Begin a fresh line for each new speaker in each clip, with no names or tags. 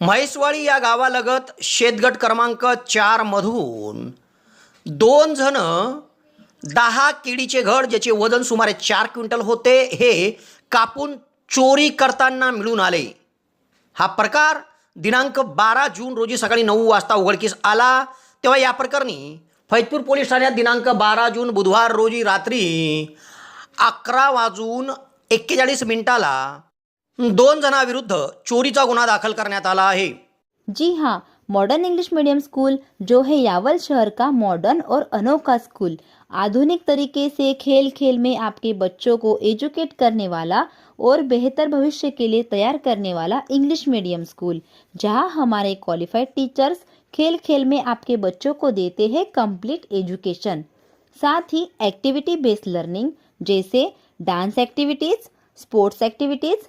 म्हैसवाडी या गावालगत शेतगट क्रमांक चारमधून दोन जण दहा केळीचे घड ज्याचे वजन सुमारे चार क्विंटल होते हे कापून चोरी करताना मिळून आले. हा प्रकार दिनांक बारा जून रोजी सकाळी नऊ वाजता उघडकीस आला. तेव्हा या प्रकरणी फैजपूर पोलीस ठाण्यात दिनांक बारा जून बुधवार रोजी रात्री अकरा वाजून एक्केचाळीस मिनिटाला दोन जणांविरुद्ध चोरीचा गुन्हा दाखल करण्यात आला आहे.
जी हाँ मॉडर्न इंग्लिश मीडियम स्कूल जो है यावल शहर का मॉडर्न और अनोखा स्कूल आधुनिक तरीके से खेल खेल में आपके बच्चों को एजुकेट करने वाला और बेहतर भविष्य के लिए तैयार करने वाला इंग्लिश मीडियम स्कूल जहां हमारे क्वालिफाइड टीचर्स खेल खेल में आपके बच्चों को देते हैं कंप्लीट एजुकेशन साथ ही एक्टिविटी बेस्ड लर्निंग जैसे dance activities sports activities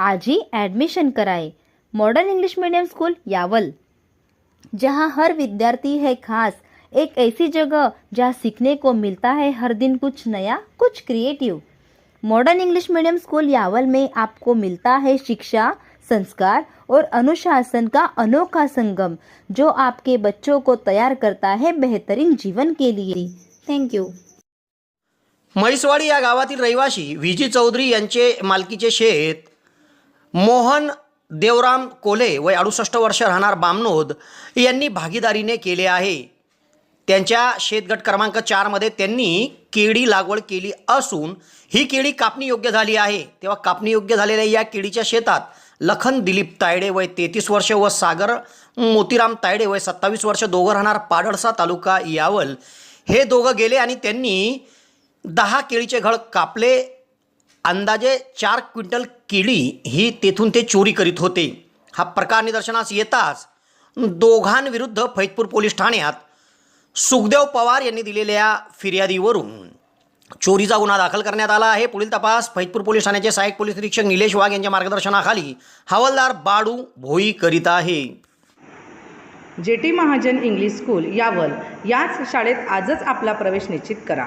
आज ही एडमिशन कराए. Modern English medium school Yawal. जहां हर विद्यार्थी है खास. एक ऐसी जगह जहाँ सीखने को मिलता है हर दिन कुछ नया कुछ creative modern English medium school Yawal में आपको मिलता है शिक्षा संस्कार और अनुशासन का अनोखा संगम जो आपके बच्चों को तैयार करता है बेहतरीन जीवन के लिए. थैंक यू
म्हैसवाडी या गावातील रहिवासी व्ही चौधरी यांचे मालकीचे शेत मोहन देवराम कोले वय अडुसष्ट वर्ष राहणार बामनोद यांनी भागीदारीने केले आहे. त्यांच्या शेतगट क्रमांक चारमध्ये त्यांनी केळी लागवड केली असून ही केळी कापणी योग्य झाली आहे. तेव्हा कापणी योग्य झालेल्या या केळीच्या शेतात लखन दिलीप तायडे वय तेहतीस वर्ष व सागर मोतीराम तायडे वय सत्तावीस वर्ष दोघं राहणार पाडळसा तालुका यावल. हे दोघं गेले आणि त्यांनी दहा केळीचे घड कापले. अंदाजे चार क्विंटल केळी ही तेथून ते चोरी करीत होते. हा प्रकार निदर्शनास येताच दोघांविरुद्ध फैजपूर पोलीस ठाण्यात सुखदेव पवार यांनी दिलेल्या फिर्यादीवरून चोरीचा गुन्हा दाखल करण्यात आला आहे. पुढील तपास फैजपूर पोलीस ठाण्याचे सहाय्यक पोलीस निरीक्षक निलेश वाघ यांच्या मार्गदर्शनाखाली हवालदार बाडू भोई करीत आहे.
J T Mahajan English school Yawal याच शाळेत आजच आपला प्रवेश निश्चित करा.